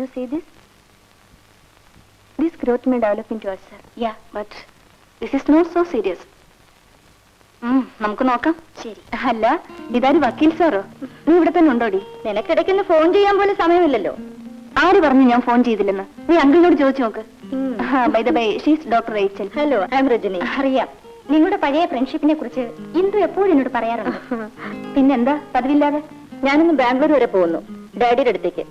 You see this? This growth may develop into ulcer. Yeah, but this is not so serious. നമുക്ക് നോക്കാം. ശരി. അല്ല ഇതാര് വക്കീൽ സാറോ? നീ ഇവിടെ തന്നെ ഉണ്ടോടി? നിനക്കിടയ്ക്കൊന്ന് ഫോൺ ചെയ്യാൻ പോലും സമയമില്ലല്ലോ. ആര് പറഞ്ഞു ഞാൻ ഫോൺ ചെയ്തില്ലെന്ന്? നീ അങ്കിളിനോട് ചോദിച്ചു നോക്ക്. By the by she's doctor Rachel hello I am Rajani അറിയാം. നിങ്ങളുടെ പഴയ ഫ്രണ്ട്ഷിപ്പിനെ കുറിച്ച് ഇന്ദു എപ്പോഴും എന്നോട് പറയാറുണ്ട്. പിന്നെന്താ? പതിവില്ലാതെ? ഞാനിന്ന് ബാംഗ്ലൂർ വരെ പോകുന്നു. ഡാഡിയുടെ അടുത്തേക്ക്.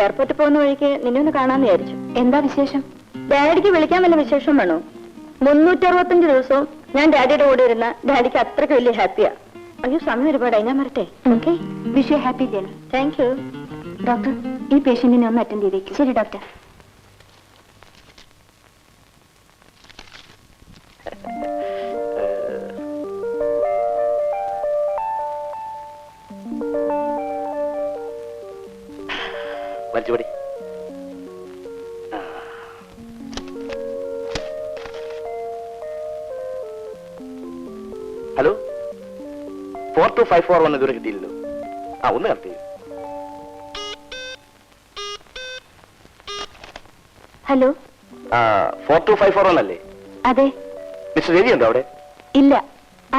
എയർപോർട്ടിൽ പോകുന്ന വഴിക്ക് നിന്നെ ഒന്ന് കാണാന്ന് വിചാരിച്ചു. എന്താ വിശേഷം? ഡാഡിക്ക് വിളിക്കാൻ വല്ല വിശേഷം വേണോ? മുന്നൂറ്റി അറുപത്തഞ്ച് ദിവസവും ഞാൻ ഡാഡിയുടെ കൂടെ ഇരുന്ന ഡാഡിക്ക് അത്രയ്ക്ക് വലിയ ഹാപ്പിയാ. അയ്യോ സമയം ഒരുപാടായി. ഞാൻ മറട്ടെ okay wish you happy journey thank you doctor ഈ പേഷ്യന്റിനെ ഒന്ന് അറ്റൻഡ് ചെയ്തേക്കും. ശരി ഡോക്ടർ. വലിച്ചുപടി hello? Four two five four one ഇതുവരെ കിട്ടിയില്ലല്ലോ. ആ ഒന്ന് കറക്റ്റ് ചെയ്യും. ഹലോ? ആ four two five four one അല്ലേ? അതെ. മിസ്റ്റർ രവി ഉണ്ടോ അവിടെ? ഇല്ല.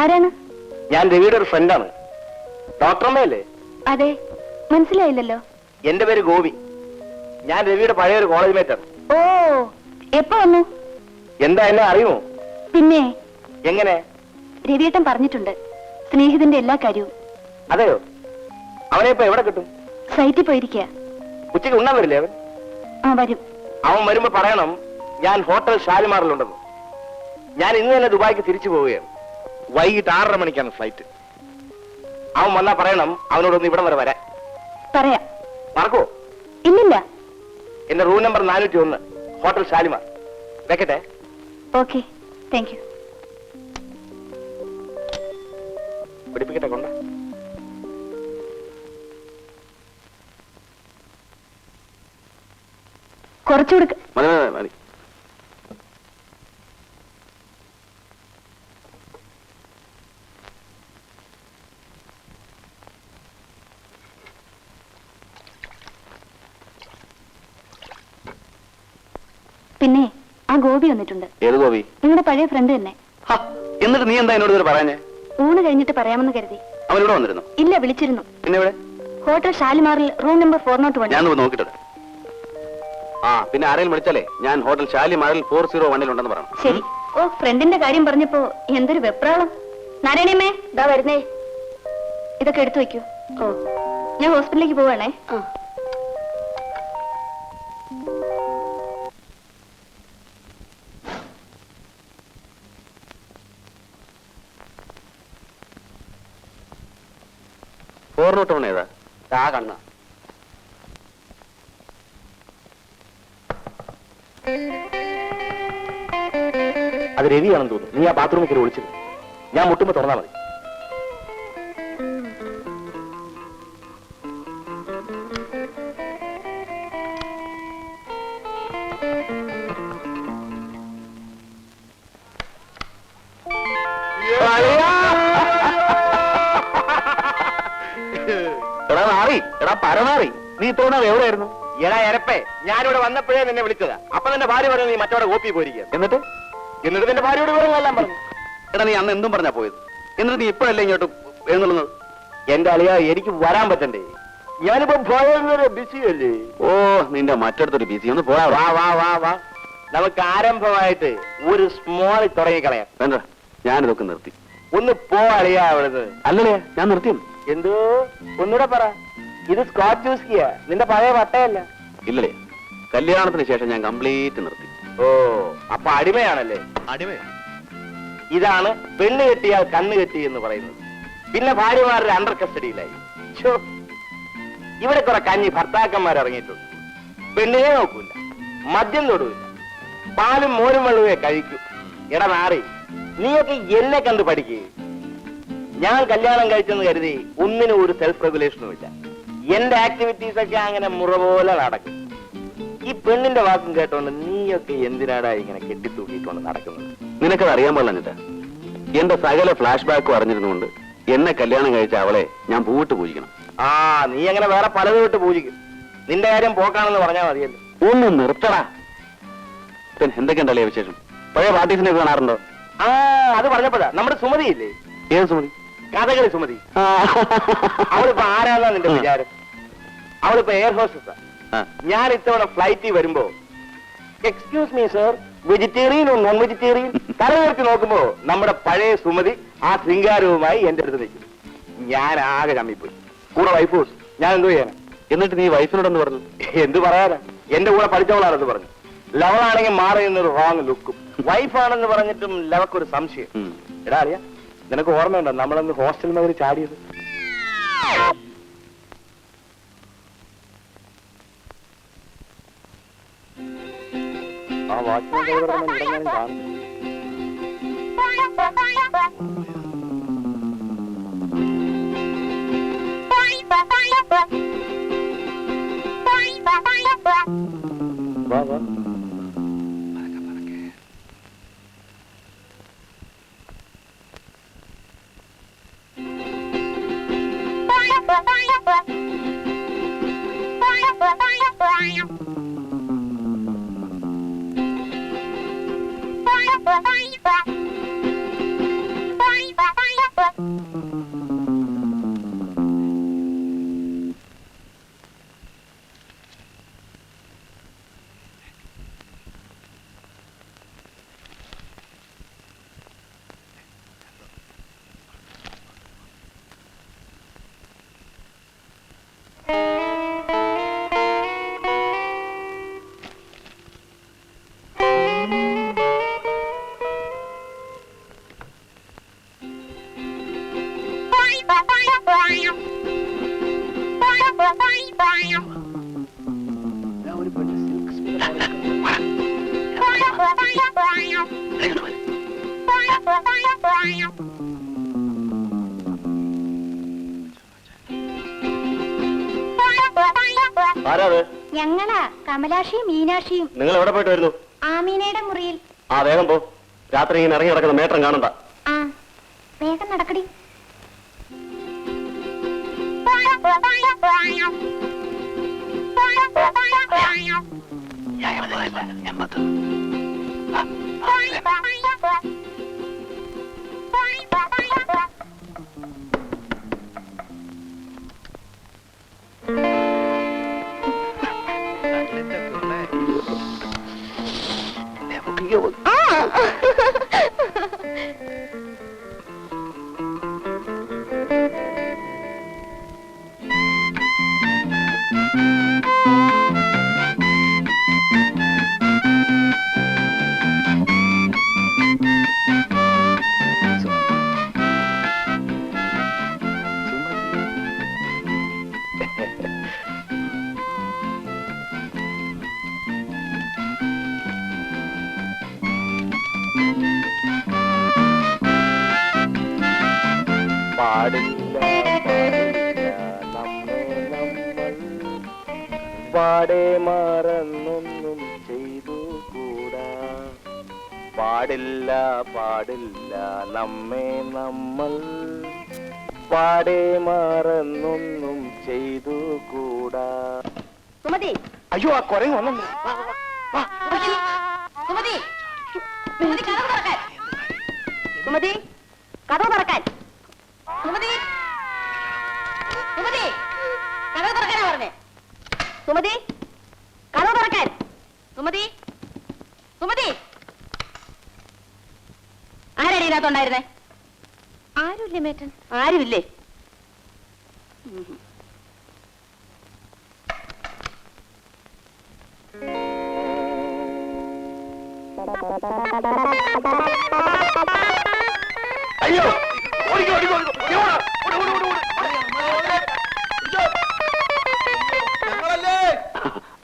ആരാണ്? ഞാൻ രവിയുടെ ഒരു ഫ്രണ്ടാണ് ഡോക്ടർ അമ്മയല്ലേ? അതെ. മനസ്സിലായില്ലല്ലോ. എന്റെ പേര് ഗോപി. ഞാൻ രവിയുടെ പഴയ ഒരു കോളേജ് മേറ്റാണ് ഓ എപ്പോ വന്നു? എന്താ എന്നെ അറിയുമോ? പിന്നെ? എങ്ങനെ? രവിയേട്ടൻ പറഞ്ഞിട്ടുണ്ട് സ്നേഹിതന്റെ എല്ലാ കാര്യവും. അതെയോ? അവനെ ഇപ്പൊ എവിടെ കിട്ടും? സൈറ്റിൽ പോയിരിക്കുക ഉച്ചയ്ക്ക് ഉണ്ണാൻ വരില്ലേ അവൻ? ആ വരും. അവൻ വരുമ്പോ പറയണം ഞാൻ ഹോട്ടൽ ഷാലിമാറിലുണ്ടെന്ന്. ഞാൻ ഇന്ന് തന്നെ ദുബായിക്ക് തിരിച്ചു പോവുകയാണ്. വൈകിട്ട് ആറര മണിക്കാണ് ഫ്ലൈറ്റ്. അവൻ വന്നാ പറയണം അവനോടൊന്ന് ഇവിടം വരെ വരാൻ. പറയാം. മറക്കോ? ഇല്ലില്ല. എന്റെ റൂം നമ്പർ നാനൂറ്റി ഒന്ന് ഹോട്ടൽ ഷാലിമാർ വെക്കട്ടെ? ഓക്കെ. Thank you. പിടിപ്പിക്കട്ടെ കൊണ്ട. കുറച്ചുകൂടെ മതി മതി, മതി പിന്നെ ആ ഗോപി വന്നിട്ടുണ്ട്. ഏത് ഗോപി? നിങ്ങളുടെ പഴയ ഫ്രണ്ട് തന്നെ. എന്നിട്ട് നീ എന്താ എന്നോട് പറയാനേ ഊണ് കഴിഞ്ഞിട്ട് പറയാമെന്ന് കരുതി. അവൻ ഇവിടെ വന്നിരുന്നു? ഇല്ല വിളിച്ചിരുന്നു. പിന്നെ ഇവിടെ hotel ഷാലിമാറിൽ room number four nought one ഞാൻ നോക്കിട്ട് ആ പിന്നെ ആരെങ്കിലും വിളിച്ചാലേ ഞാൻ ഹോട്ടൽ ഷാലിമാറിൽ ഫോർ സീറോ വണ്ണിൽ ഉണ്ടെന്ന് പറയണം. ശരി. ഓ ഫ്രണ്ടിന്റെ കാര്യം പറഞ്ഞപ്പോ എന്തൊരു വെപ്രാളം. നാരായണിയമ്മേ ഇതാ വരുന്നേ. ഇതൊക്കെ എടുത്തു വെക്കൂ ഓ ഞാൻ ഹോസ്പിറ്റലിലേക്ക് പോവാണേ. ഫോർ ആണ് ഏതാ ആ കണ്ണ. അത് രവിയാണെന്ന് തോന്നുന്നു. നീ ആ ബാത്റൂമിൽ കയറി ഒളിച്ചിരുന്നു. ഞാൻ മുട്ടുമ്പോ തുറന്നാ മതി. നീ ഇത്തവണ എവിടെയായിരുന്നു? എടാ എരപ്പേ ഞാനിവിടെ വന്നപ്പോഴേ നിന്നെ വിളിച്ചതാ. അപ്പൊ നിന്റെ ഭാര്യ പറഞ്ഞു നീ മറ്റവിടെ കോപ്പി പോയിരിക്കുക എന്നിട്ട്? എന്നിട്ട് നിന്റെ ഭാര്യയോട് വിവരങ്ങളെല്ലാം പറഞ്ഞു. എടാ നീ അന്ന് എന്തും പറഞ്ഞാ പോയത്? എന്നിട്ട് നീ ഇപ്പോഴല്ലേ ഇങ്ങോട്ട് എഴുന്നള്ളുന്നത്? എന്റെ അളിയ എനിക്ക് വരാൻ പറ്റണ്ടേ? ഞാനിപ്പോ ഭയങ്കര ബിസി അല്ലേ ഓ നിന്റെ മറ്റടുത്തൊരു ബിസി. ഒന്ന് പോടാ വാ വാ വാ വാ. നമുക്ക് ആരംഭമായിട്ട് ഒരു സ്മോൾ തുടങ്ങിക്കളയാം വേണ്ട ഞാനിതൊക്കെ നിർത്തി. ഒന്ന് പോ അളിയാ അവിടുന്ന്. അല്ലല്ലേ ഞാൻ നിർത്തിയെന്ന് എന്തോ? ഒന്നുകൂടെ പറ. ഇത് സ്കോച്ച് യൂസ്കിയാ നിന്റെ പഴയ വട്ടയല്ല? ഇല്ലേ കല്യാണത്തിന് ശേഷം ഞാൻ കംപ്ലീറ്റ് നിർത്തി. ഓ അപ്പൊ അടിമയാണല്ലേ? അടിമ ഇതാണ് പെണ്ണ് കെട്ടിയാൽ കണ്ണ് കെട്ടി എന്ന് പറയുന്നത്. പിന്നെ ഭാര്യമാരുടെ അണ്ടർ കസ്റ്റഡിയിലായി ഛോ, ഇവിടെ കുറെ കഞ്ഞി ഭർത്താക്കന്മാർ ഇറങ്ങിയിട്ടുണ്ട്. പെണ്ണിനെ നോക്കൂല. മദ്യം തൊടൂല. പാലും മോരും വെള്ളവേ കഴിക്കൂ. എടാ നാറി നീയൊക്കെ എന്നെ കണ്ട് പഠിക്കേ. ഞാൻ കല്യാണം കഴിച്ചെന്ന് കരുതി ഒന്നിനും ഒരു സെൽഫ് റെഗുലേഷനും ഇല്ല. എന്റെ ആക്ടിവിറ്റീസ് ഒക്കെ അങ്ങനെ മുറ പോലെ നടക്കും. ഈ പെണ്ണിന്റെ വാക്കും കേട്ടോണ്ട് നീയൊക്കെ എന്തിനാടാ ഇങ്ങനെ കെട്ടിത്തൂക്കിക്കൊണ്ട് നടക്കുന്നത്? നിനക്കത് അറിയാൻ പാടില്ല എന്റെ സകല ഫ്ലാഷ് ബാക്കും അറിഞ്ഞിരുന്നുകൊണ്ട് എന്നെ കല്യാണം കഴിച്ച അവളെ ഞാൻ പൂവിട്ട് പൂജിക്കണം. ആ നീ അങ്ങനെ വേറെ പലതും ഇട്ട് പൂജിക്കും. നിന്റെ കാര്യം പോക്കാണെന്ന് പറഞ്ഞാൽ മതിയല്ലോ. ഒന്ന് നിർത്തടാ. പിന്നെ എന്തൊക്കെയുണ്ടല്ലേ വിശേഷം? പഴയ പാർട്ടീസിനെ കാണാറുണ്ടോ? ആ അത് പറഞ്ഞപ്പോഴാ. നമ്മുടെ സുമതി ഇല്ലേ? ഏത് സുമതി? കഥകളി സുമതി. അവളിപ്പോ ആരാന്നാ നിന്റെ വിചാരം? അവളിപ്പോ എയർ ഹോസ്റ്റസ്. ഞാൻ ഇത്തവണ ഫ്ലൈറ്റിൽ വരുമ്പോ excuse me sir vegetarian non vegetarian തലവേർത്തി നോക്കുമ്പോ നമ്മുടെ പഴയ സുമതി ആ ശൃംഗാരവുമായി എന്റെ അടുത്ത് നിൽക്കും. ഞാൻ ആകെ ചമ്മിപ്പോയി. കൂടെ വൈഫ് ഞാൻ എന്തോ ചെയ്യാനാ? എന്നിട്ട് നീ വൈഫിനോടൊന്ന് പറഞ്ഞു? എന്ത് പറയാനാ? എന്റെ കൂടെ പഠിച്ചവളാണെന്ന് പറഞ്ഞു. ലവളാണെങ്കിൽ മാറി നിന്നൊരു റോങ് ലുക്കും വൈഫാണെന്ന് പറഞ്ഞിട്ടും ലവക്കൊരു സംശയം. എടാ അറിയാ? നിനക്ക് ഓർമ്മയുണ്ടോ? നമ്മളന്ന് ഹോസ്റ്റലിൽ നിന്ന് അവർ ചാടിയത്. ആ വാച്ച്മാൻ ഡ്രൈവറെ ഉടനെ കാണും വാ വാ. survive. ആരാ അത് ഞങ്ങളാ കമലാക്ഷിയും മീനാക്ഷിയും നിങ്ങൾ എവിടെ പോയിട്ട് വരുന്നു ആമീനയുടെ മുറിയിൽ ആ വേഗം പോ രാത്രി ഇങ്ങനെ ഇറങ്ങി നടക്കുന്ന മേട്ടം കാണണ്ട ആ വേഗം നടക്കടി Never be a... Ah! പാടില്ല പാടില്ല നമ്മെ നമ്മൾ പാടെ മറന്നൊന്നും ചെയ്തു കൂടാ. പാടില്ല പാടില്ല നമ്മെ നമ്മൾ പാടെ മറന്നൊന്നും ചെയ്തു കൂടാ. സുമതി. അയ്യോ ആ കുരങ്ങ് വന്നു സുമതി. സുമതി കഥ തുറക്കാൻ. സുമതി കഥ തുറക്കാൻ. സുമതി കഥ തുറക്കാൻ. സുമതി സുമതി. ആരാടി ഇതിനകത്തുണ്ടായിരുന്നേ? ആരുമില്ലേ മേട്ടൻ? ആരുമില്ലേ? അയ്യോ ഓടിക്കോ ഓടിക്കോ ഓടിക്കോ. ഓടി, ഓട്, ഓട്, ഓട്, ഓട്,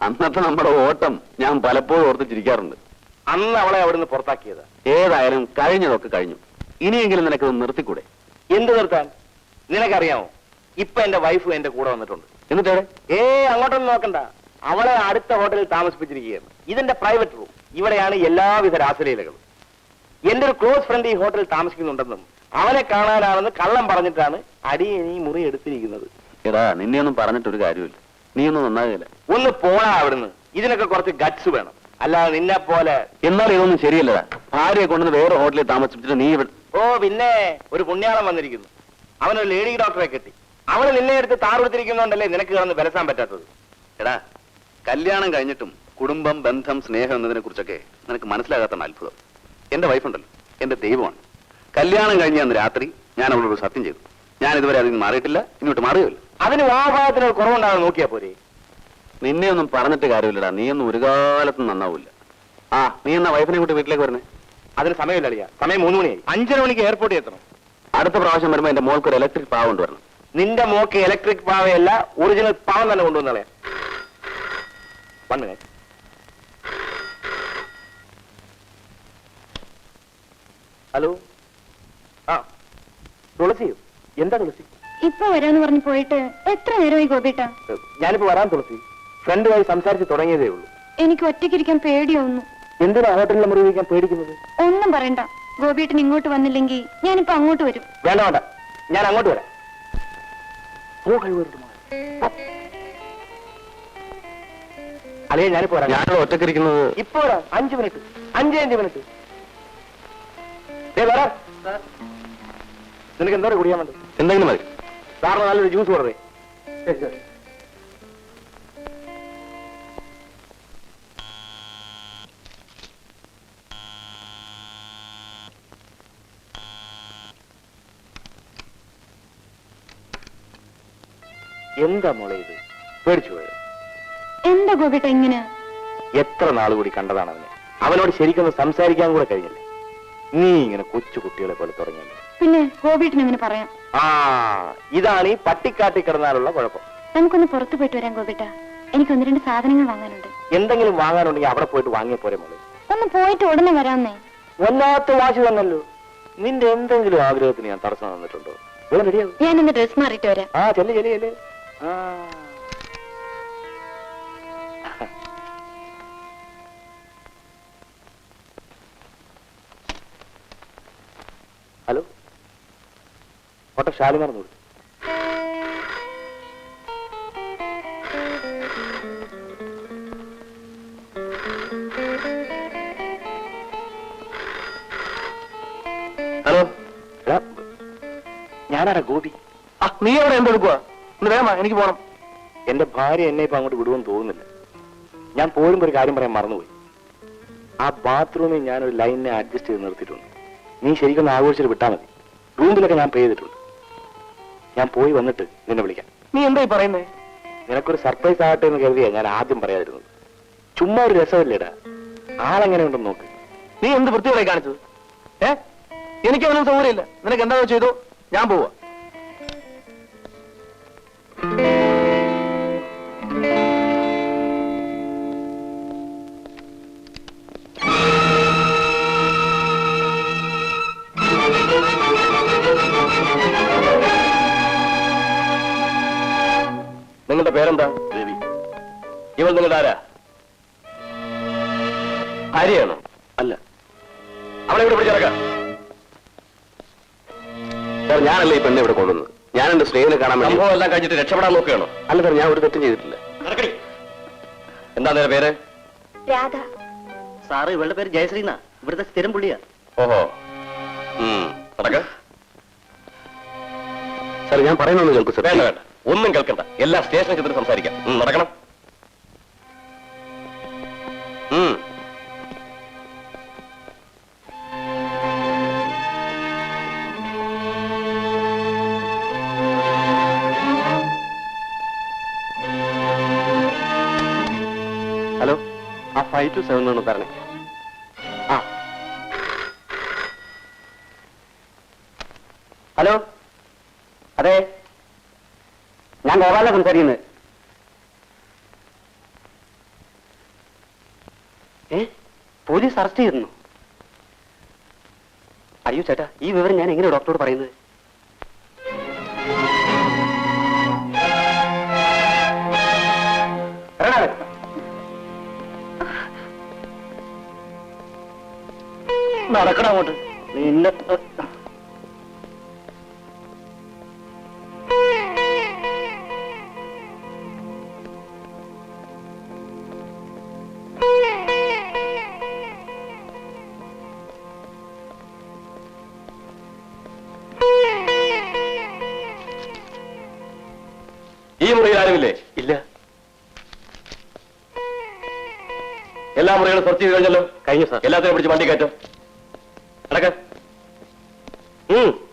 അന്നത്തെ നമ്മുടെ ഓട്ടം ഞാൻ പലപ്പോഴും ഓർത്ത് ചിരിക്കാറുണ്ട്. അന്ന് അവളെ അവിടുന്ന് പുറത്താക്കിയത്? ഏതായാലും കഴിഞ്ഞതൊക്കെ കഴിഞ്ഞു. ഇനിയെങ്കിലും നിനക്കത് നിർത്തിക്കൂടെ? എന്ത് നിർത്താൻ? നിനക്കറിയാമോ? ഇപ്പൊ എന്റെ വൈഫ് എന്റെ കൂടെ വന്നിട്ടുണ്ട്. എന്നിട്ട്? ഏ അങ്ങോട്ടൊന്നും നോക്കണ്ട. അവളെ അടുത്ത ഹോട്ടലിൽ താമസിപ്പിച്ചിരിക്കുകയാണ്. ഇതെന്റെ പ്രൈവറ്റ് റൂം ഇവിടെയാണ് എല്ലാവിധ രാസലീലകളും. എന്റെ ഒരു ക്ലോസ് ഫ്രണ്ട് ഈ ഹോട്ടലിൽ താമസിക്കുന്നുണ്ടെന്നും അവനെ കാണാനാണെന്ന് കള്ളം പറഞ്ഞിട്ടാണ് അടിയൻ ഈ മുറി എടുത്തിരിക്കുന്നത്. എടാ നിന്നെയൊന്നും പറഞ്ഞിട്ടൊരു കാര്യമില്ല നീ ഒന്ന് നന്നാകില്ല ഒന്ന് പോണാ അവിടുന്ന്. ഇതിനൊക്കെ കുറച്ച് ഗട്സ് വേണം. അല്ലാതെ നിന്നെ പോലെ എന്നാൽ ഇതൊന്നും ശരിയല്ലടാ. ഭാര്യയെ കൊണ്ടുവന്ന് വേറെ ഹോട്ടലിൽ താമസിപ്പിച്ചിട്ട് നീ ഇവിടെ ഓ പിന്നെ ഒരു പുണ്യാളം വന്നിരിക്കുന്നു. അവനൊരു ലേഡി ഡോക്ടറെ കിട്ടി. അവൾ നിന്നെ എടുത്ത് താറുകൊടുത്തിരിക്കുന്നോണ്ടല്ലേ നിനക്ക് കിടന്ന് ബലസാൻ പറ്റാത്തത്? എടാ കല്യാണം കഴിഞ്ഞിട്ടും കുടുംബം ബന്ധം സ്നേഹം എന്നതിനെ കുറിച്ചൊക്കെ നിനക്ക് മനസ്സിലാകാത്ത അത്ഭുതം. എന്റെ വൈഫുണ്ടല്ലോ എന്റെ ദൈവമാണ്. കല്യാണം കഴിഞ്ഞ അന്ന് രാത്രി ഞാൻ അവളോട് സത്യം ചെയ്തു. ഞാൻ ഇതുവരെ അതിൽ നിന്ന് മാറിയിട്ടില്ല. ഇങ്ങോട്ട് മാറിയില്ല അതിന് വാഭാഗത്തിന് കുറവുണ്ടാകാൻ കുറവുണ്ടാകും നോക്കിയാ പോരെ. നിന്നെ ഒന്നും പറഞ്ഞിട്ട് കാര്യമില്ലടാ. നീ ഒന്നും ഒരു കാലത്തും നന്നാവില്ല. ആ നീ എന്നാ വൈഫിനെ കൂട്ടി വീട്ടിലേക്ക് വരുന്നേ? അതിന് സമയമില്ല അളിയാ. സമയം മൂന്ന് മണിയായി. അഞ്ചര മണിക്ക് എയർപോർട്ടിൽ എത്തണം. അടുത്ത പ്രാവശ്യം വരുമ്പോ എന്റെ മോൾക്ക് ഒരു ഇലക്ട്രിക് പാവ കൊണ്ടുവരണം. നിന്റെ മോക്ക് ഇലക്ട്രിക് പാവയല്ല ഒറിജിനൽ പാവം തന്നെ കൊണ്ടുവന്നാളെ വന്നേ. ഹലോ? ആ തുളസിയോ? എന്താ തുളസി? ഇപ്പൊ വരാന്ന് പറഞ്ഞു പോയിട്ട് എത്ര നേരമായി ഗോപിട്ട? ഞാനിപ്പോ വരാൻ തുളസി. ഫ്രണ്ടുമായി സംസാരിച്ച് തുടങ്ങിയതേ ഉള്ളൂ. എനിക്ക് ഒറ്റയ്ക്കിരിക്കാൻ പേടിയൊന്നു എന്തിനാ ഹോട്ടലിലെ മുറി വയ്ക്കാൻ പേടിക്കുന്നത്? ഒന്നും പറയണ്ട. ഗോപിയേട്ടൻ ഇങ്ങോട്ട് വന്നില്ലെങ്കിൽ ഞാനിപ്പോ അങ്ങോട്ട് വരും. വേണ്ട വേണ്ട. ഞാൻ അങ്ങോട്ട് വരാം. പോ കഴിവരുത് ഞാനിപ്പോ വരാം. ഞാനിവിടെ ഒറ്റക്കിരിക്കുന്നത് ഇപ്പോ വരാം. അഞ്ച് മിനിറ്റ്. അഞ്ചേ അഞ്ച് മിനിറ്റ്. ദേ വരാം. നിനക്ക് എന്താ കുടിയാൻ വേണ്ടത്? എന്തെങ്കിലും മതി. സാറിന് നല്ലൊരു ജ്യൂസ് കൊടുത്തേ. ശരി ശരി. എന്താ മോളെ ഇത്? പേടിച്ചു പോയത് എന്താ ഗോപിട്ട ഇങ്ങനെ? എത്ര നാൾ കൂടി കണ്ടതാണ് അവനെ? അവനോട് ശരിക്കൊന്ന് സംസാരിക്കാൻ കൂടെ കഴിഞ്ഞില്ല? നീ ഇങ്ങനെ കൊച്ചു കുട്ടികളെ പോലെ തുടങ്ങിയല്ലോ. പിന്നെ ഗോപിയേട്ടൻ ഇങ്ങനെ പറയാം? ആ ഇതാണ് ഈ പട്ടിക്കാട്ടി കിടന്നാലുള്ള കുഴപ്പം. നമുക്കൊന്ന് പുറത്തു പോയിട്ട് വരാം ഗോപിട്ട. എനിക്ക് ഒന്ന് രണ്ട് സാധനങ്ങൾ വാങ്ങാനുണ്ട്. എന്തെങ്കിലും വാങ്ങാനുണ്ടെങ്കിൽ അവിടെ പോയിട്ട് വാങ്ങിയ പോരെ മോളെ. ഒന്ന് പോയിട്ട് ഉടനെ വരാന്നേ വല്ലാത്ത വാശി തന്നല്ലോ നിന്റെ എന്തെങ്കിലും ആഗ്രഹത്തിന് ഞാൻ തടസ്സം തന്നിട്ടുണ്ടോ? ഞാൻ ഡ്രസ് മാറിയിട്ട് വരാം. ആ ചെല്ലേ ചെല്ലേ ചെല്ല്. ആ. ഹലോ? ഓട്ടോ ഷാലിമാർ നോക്കി ഹലോ? ഞാനാരാ ഗോപി? ആ നീ അവിടെ എന്തെടുക്കുക ഇന്ന് വേമാ എനിക്ക് പോണം. എന്റെ ഭാര്യ എന്നെ ഇപ്പൊ അങ്ങോട്ട് വിടുമെന്ന് തോന്നുന്നില്ല. ഞാൻ പോരുമ്പോ ഒരു കാര്യം പറയാൻ മറന്നുപോയി. ആ ബാത്റൂമിൽ ഞാനൊരു ലൈനിനെ അഡ്ജസ്റ്റ് ചെയ്ത് നിർത്തിയിട്ടുണ്ട്. നീ ശരിക്കും ആഘോഷിച്ചിട്ട് വിട്ടാൽ മതി. റൂമിലൊക്കെ ഞാൻ പേ ചെയ്തിട്ടുണ്ട്. ഞാൻ പോയി വന്നിട്ട് നിന്നെ വിളിക്കാം. നീ എന്തായി പറയുന്നേ? നിനക്കൊരു സർപ്രൈസ് ആകട്ടെ എന്ന് കരുതിയാ ഞാൻ ആദ്യം പറയാതിരുന്നത്. ചുമ്മാ ഒരു രസമല്ലേടാ? ആളെങ്ങനെ ഉണ്ടെന്ന് നോക്ക്. നീ എന്ത് വൃത്തിയോടെ കാണിച്ചത്? ഏ? എനിക്ക് അവനും സൗകര്യമില്ല. നിനക്ക് എന്താ ചെയ്തോ? ഞാൻ പോവാ. ഇവിടെ കൊണ്ടുവന്നത് ഞാൻ എന്റെ സ്നേഹിനെ കാണാൻ വേണ്ടി സംഭവം എല്ലാം കഴിഞ്ഞിട്ട് രക്ഷപ്പെടാൻ നോക്കുകയാണോ? അല്ല സാർ ഞാൻ ഒരു തെറ്റും ചെയ്തിട്ടില്ല. എന്താ നേരെ പേര്? രാധ. സാറ് ഇവളുടെ പേര് ജയശ്രീ എന്നാ ഇവിടുത്തെ സ്ഥിരം പുള്ളിയാ. ഓഹോ. നടക്ക. സാർ ഞാൻ പറയുന്നൊന്ന് കേൾക്കൂ സാർ. വേണ്ട വേണ്ട. ഒന്നും കേൾക്കണ്ട. എല്ലാ സ്റ്റേഷനിൽ ചെന്നിട്ട് സംസാരിക്കാം. നടക്കണം. ഫൈവ് ടു സെവൻ എന്നാണ് തരണേ ആ. ഹലോ? അതെ. ഞാൻ ഗോപാല സംസാരിക്കുന്നത് ഏ? പോലീസ് അറസ്റ്റ് ചെയ്തിരുന്നു? അയ്യോ ചേട്ടാ ഈ വിവരം ഞാൻ എങ്ങനെ ഡോക്ടറോട് പറയുന്നത്? നടക്കണം ഈ മുറിയിൽ ആരുമില്ലേ? ഇല്ല. എല്ലാ മുറികളും സെർച്ച് ചെയ്ത് കഴിഞ്ഞല്ലോ? കഴിഞ്ഞു സാർ. എല്ലാത്തിനെ പിടിച്ച് വണ്ടി കയറ്റും. 嗯。